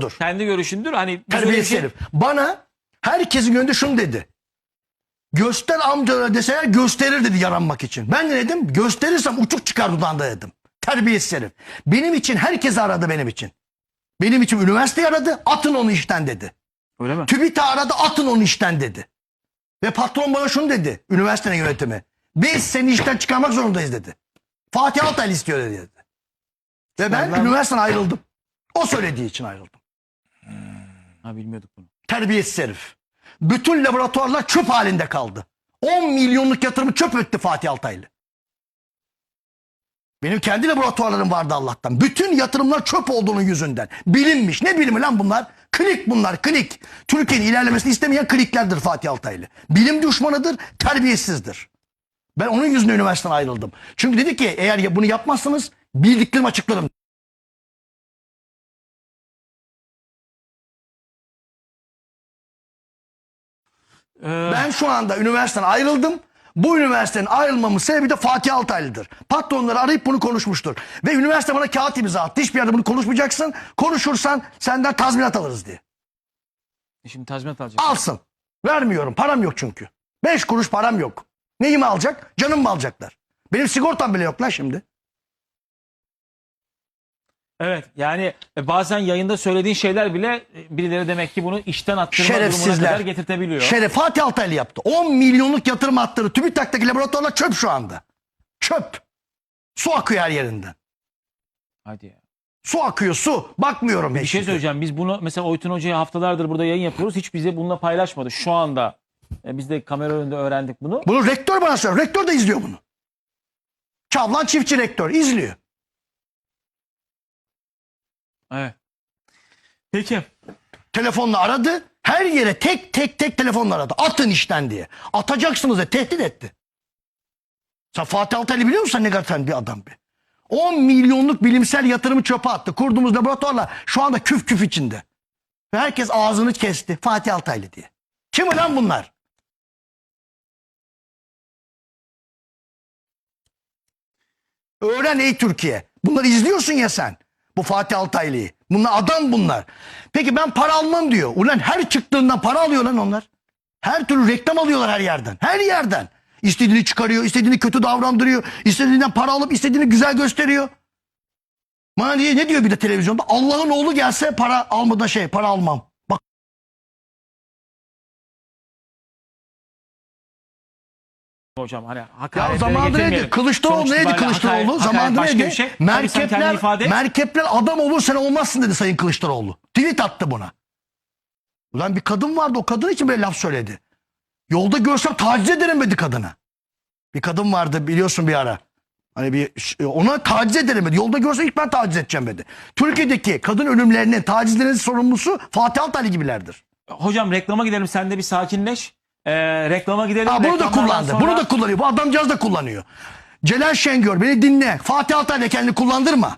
Dur. Kendi görüşündür. Hani biz öyle bir Terbiyesiz şey- herif. Bana herkesin önünde şunu dedi. Göster amcalara deseler gösterir dedi yaranmak için. Ben ne dedim? Gösterirsem uçuk çıkar dudağında dedim. Terbiyesiz herif. Benim için herkesi aradı benim için. Benim için üniversiteyi aradı. Atın onu işten dedi. Öyle mi? TÜBİT'i aradı. Atın onu işten dedi. Ve patron bana şunu dedi. Üniversitenin yönetimi. Biz seni işten çıkarmak zorundayız dedi. Fatih Altaylı istiyor dedi. Ve ben üniversiteden ayrıldım. O söylediği için ayrıldım. Ha bilmiyorduk bunu. Terbiyesiz herif. Bütün laboratuvarlar çöp halinde kaldı. 10 milyonluk yatırımı çöp etti Fatih Altaylı. Benim kendi laboratuvarlarım vardı Allah'tan. Bütün yatırımlar çöp olduğunun yüzünden. Bilinmiş. Ne bilimi lan bunlar? Klik bunlar klik. Türkiye'nin ilerlemesini istemeyen kliklerdir Fatih Altaylı. Bilim düşmanıdır, terbiyesizdir. Ben onun yüzünden üniversiteden ayrıldım. Çünkü dedi ki eğer bunu yapmazsanız bildiklerimi açıklarım. Ee, Ben şu anda üniversiteden ayrıldım. Bu üniversitenin ayrılmamın sebebi de Fatih Altaylı'dır. Patronları arayıp bunu konuşmuştur. Ve üniversite bana kağıt imza attı. Hiçbir yerde bunu konuşmayacaksın. Konuşursan senden tazminat alırız diye. şimdi tazminat alacak. Alsın. Vermiyorum. Param yok çünkü. Beş kuruş param yok. Neyimi alacak? Canım mı alacaklar? Benim sigortam bile yok lan şimdi. Evet yani e, bazen yayında söylediğin şeyler bile e, birileri demek ki bunu işten attırma durumuna kadar getirtebiliyor. Şeref Fatih Altaylı yaptı. 10 milyonluk yatırım attırdı. TÜBİTAK'taki laboratuvarlar çöp şu anda. Çöp. Su akıyor her yerinden. Hadi ya. Su akıyor su. Bakmıyorum. Bir şey söyleyeceğim. Biz bunu mesela Oytun Hoca'ya haftalardır burada yayın yapıyoruz. Hiç bize bununla paylaşmadı. Şu anda e, biz de kamera önünde öğrendik bunu. Bunu rektör bana söylüyor. Rektör de izliyor bunu. Çavlan çiftçi rektör izliyor. Evet. Peki. Telefonla aradı. Her yere tek tek tek telefonla aradı. Atın işten diye. Atacaksınız diye tehdit etti. Sen Fatih Altaylı biliyor musun ne kadar bir adam be? 10 milyonluk bilimsel yatırımı çöpe attı. Kurduğumuz laboratuvarla şu anda küf küf içinde. Ve herkes ağzını kesti. Fatih Altaylı diye. Kim lan bunlar? Öğren ey Türkiye. Bunları izliyorsun ya sen. Bu Fatih Altaylı'yı. Bunlar adam bunlar. Peki ben para almam diyor. Ulan her çıktığından para alıyor lan onlar. Her türlü reklam alıyorlar her yerden. Her yerden. İstediğini çıkarıyor, istediğini kötü davrandırıyor, istediğinden para alıp istediğini güzel gösteriyor. Bana ne diyor bir de televizyonda? Allah'ın oğlu gelse para almadan şey, para almam. Hocam hani ya hakaretlere zamanında neydi? getirmeyelim. Kılıçdaroğlu Sonuç neydi itibariyle Kılıçdaroğlu? hakaret- zamanında başka neydi? bir şey. Tabii sen kendini Merkepler, ifade merkepler adam olur sen olmazsın dedi Sayın Kılıçdaroğlu. Tweet attı buna. Ulan bir kadın vardı o kadın için böyle laf söyledi. Yolda görsem taciz ederim dedi kadına. Bir kadın vardı biliyorsun bir ara. Hani bir ona taciz ederim dedi. Yolda görsem ilk ben taciz edeceğim dedi. Türkiye'deki kadın ölümlerinin, tacizlerinin sorumlusu Fatih Altaylı gibilerdir. Hocam reklama gidelim. Sen de bir sakinleş. Ee, reklama gidelim. Ha, bunu da Reklamlardan kullandı. sonra- Bunu da kullanıyor. Bu adamcağız da kullanıyor. Celal Şengör beni dinle. Fatih Altaylı kendini kullandırma.